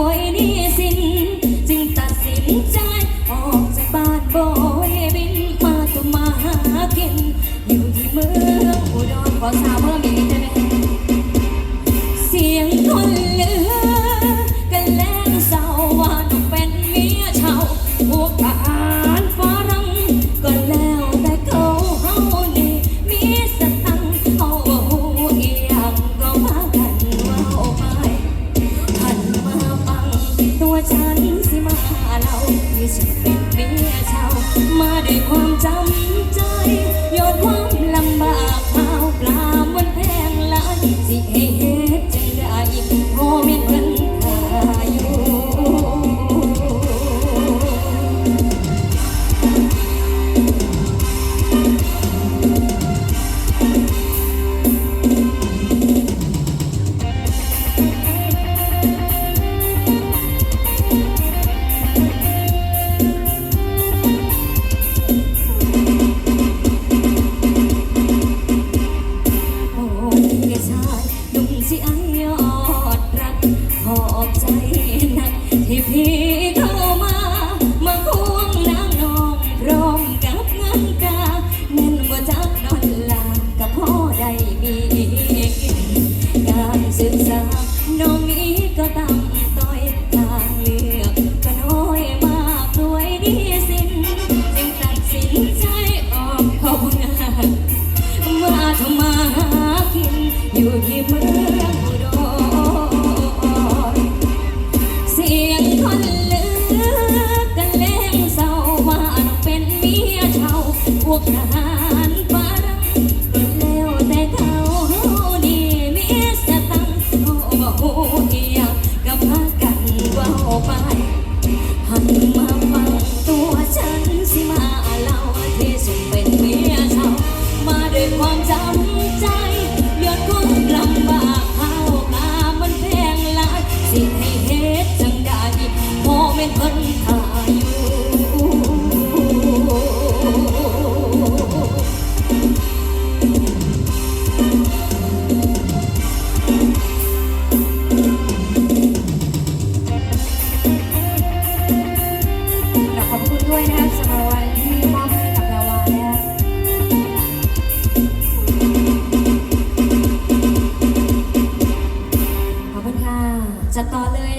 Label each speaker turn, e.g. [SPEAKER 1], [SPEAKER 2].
[SPEAKER 1] วยนี่สิน จึงตัดสินใจ ออกจากบ้านบอยบินมาตัวมาหากิน อยู่ที่เมืองอุดรขอสาว ฉันเป็นเมียเจ้ามาด้วยความจำใจยอดความ อยู่ที่มืองอุเสียงคนเลือกกันแรงเศร้ามเป็นเมียช่าพวกนาย